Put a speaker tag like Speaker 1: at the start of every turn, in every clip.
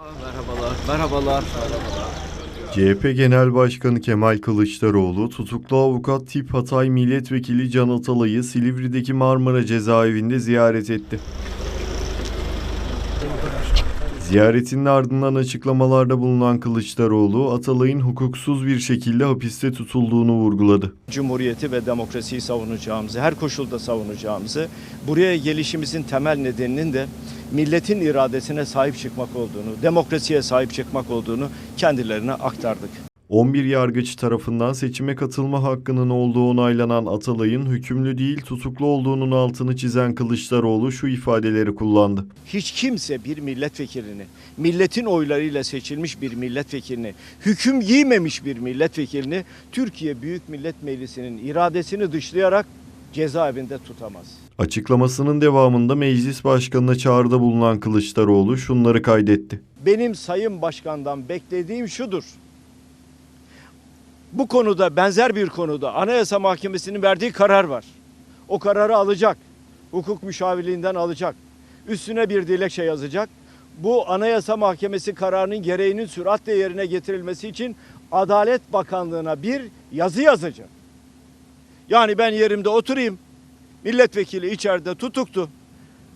Speaker 1: Merhabalar, merhabalar.
Speaker 2: CHP Genel Başkanı Kemal Kılıçdaroğlu, tutuklu avukat tip Hatay Milletvekili Can Atalay'ı Silivri'deki Marmara cezaevinde ziyaret etti. Ziyaretinin ardından açıklamalarda bulunan Kılıçdaroğlu, Atalay'ın hukuksuz bir şekilde hapiste tutulduğunu vurguladı.
Speaker 3: Cumhuriyeti ve demokrasiyi savunacağımızı, her koşulda savunacağımızı, buraya gelişimizin temel nedeninin de milletin iradesine sahip çıkmak olduğunu, demokrasiye sahip çıkmak olduğunu kendilerine aktardık.
Speaker 2: 11 yargıç tarafından seçime katılma hakkının olduğu onaylanan Atalay'ın hükümlü değil tutuklu olduğunun altını çizen Kılıçdaroğlu şu ifadeleri kullandı.
Speaker 3: Hiç kimse bir milletvekilini, milletin oylarıyla seçilmiş bir milletvekilini, hüküm giymemiş bir milletvekilini Türkiye Büyük Millet Meclisi'nin iradesini dışlayarak cezaevinde tutamaz.
Speaker 2: Açıklamasının devamında meclis başkanına çağrıda bulunan Kılıçdaroğlu şunları kaydetti.
Speaker 3: Benim Sayın Başkan'dan beklediğim şudur. Bu konuda benzer bir konuda Anayasa Mahkemesi'nin verdiği karar var. O kararı alacak. Hukuk müşavirliğinden alacak. Üstüne bir dilekçe yazacak. Bu Anayasa Mahkemesi kararının gereğinin süratle yerine getirilmesi için Adalet Bakanlığı'na bir yazı yazacak. Yani ben yerimde oturayım. Milletvekili içeride tutuktu.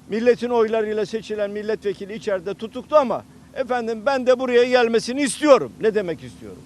Speaker 3: Milletin oylarıyla seçilen milletvekili içeride tutuktu ama efendim ben de buraya gelmesini istiyorum. Ne demek istiyorum?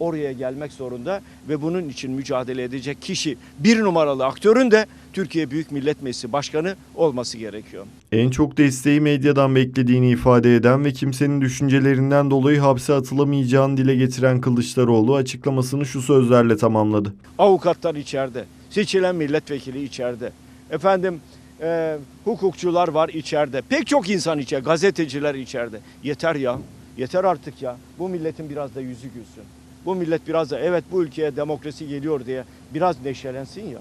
Speaker 3: Oraya gelmek zorunda ve bunun için mücadele edecek kişi bir numaralı aktörün de Türkiye Büyük Millet Meclisi Başkanı olması gerekiyor.
Speaker 2: En çok desteği medyadan beklediğini ifade eden ve kimsenin düşüncelerinden dolayı hapse atılamayacağını dile getiren Kılıçdaroğlu açıklamasını şu sözlerle tamamladı.
Speaker 3: Avukatlar içeride, seçilen milletvekili içeride. Efendim e, hukukçular var içeride. Pek çok insan içeride, gazeteciler içeride. Yeter ya, yeter artık ya. Bu milletin biraz da yüzü gülsün. Bu millet biraz da evet bu ülkeye demokrasi geliyor diye biraz neşelensin ya.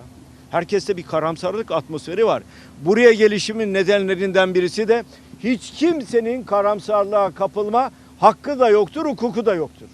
Speaker 3: Herkeste bir karamsarlık atmosferi var. Buraya gelişimin nedenlerinden birisi de hiç kimsenin karamsarlığa kapılma hakkı da yoktur, hukuku da yoktur.